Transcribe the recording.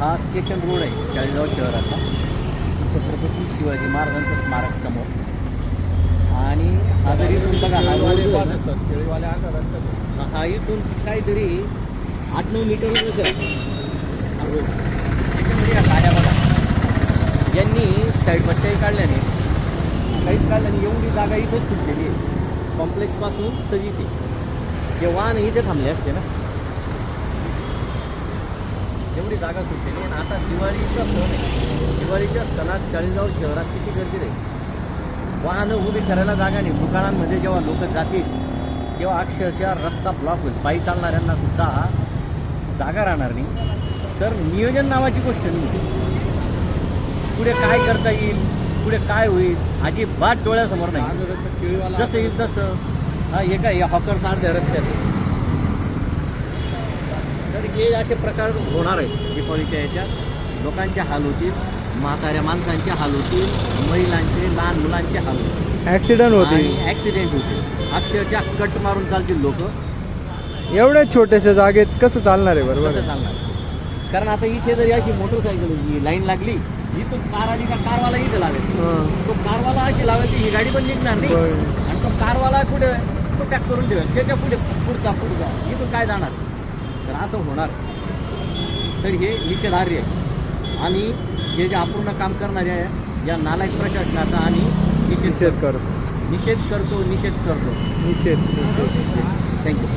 हा station road आहे चाळीसगाव शहराचा. छत्रपती शिवाजी महाराजांचं स्मारक समोर. आणि हा जरी इथून बघा हा रोड जो आहे ना, हा- इथून काहीतरी आठ नऊ मीटर असेल. हा रोड. त्याच्यामध्ये या गाड्या बघा. यांनी साईड पट्ट्याही काढल्याने काहीच काढल्याने एवढी जागा इथंच सुटलेली आहे. कॉम्प्लेक्सपासून तर इथे. जे वाहन इथे थांबले असते ना एवढी जागा सुटलेली आणि आता दिवाळीचा सण आहे. दिवाळीच्या सणात चाळीसगाव शहरात किती गर्दी राहील वाहनं उभी करायला जागा नाही. दुकानांमध्ये जेव्हा लोक जातील तेव्हा अक्षरशः रस्ता ब्लॉक होईल. पायी चालणाऱ्यांना सुद्धा जागा राहणार नाही. तर नियोजन नावाची गोष्ट नाही. पुढे काय करता येईल पुढे काय होईल अजिबात डोळ्यासमोर नाही. जसं येईल तसं. हा हे काय हॉकर्स अर्ध्या रस्त्यात. हे असे प्रकार होणार आहेत दीपावलीच्या याच्यात. लोकांचे हाल होतील म्हाताऱ्या माणसांचे हाल होतील महिलांचे लहान मुलांचे हाल होतील. ऍक्सिडेंट होते ॲक्सिडेंट होतील. अक्षरशः कट मारून चालतील लोक. एवढ्या छोट्याशा जागेत कसं चालणार आहे बरोबर? कसं? चालणार? कारण आता इथे जरी अशी मोटरसायकल ही लाईन लागली इथून कार आली का कारवाला इथे लावेल हां. तो कारवाला अशी लावायची ही गाडी पण निघणार नाही. आणि तो कारवाला कुठे? तो पॅक करून ठेवेल. त्याच्या पुढे पुढचा पुढचा. इथून काय जाणार? तर असं होणार. तर हे निषेधार्य आणि हे जे अपूर्ण काम करणारे आहे या नालायक प्रशासनाचा आणि निषेध निषेध करतो. निषेध करतो निषेध करतो. निषेध निषेध थँक्यू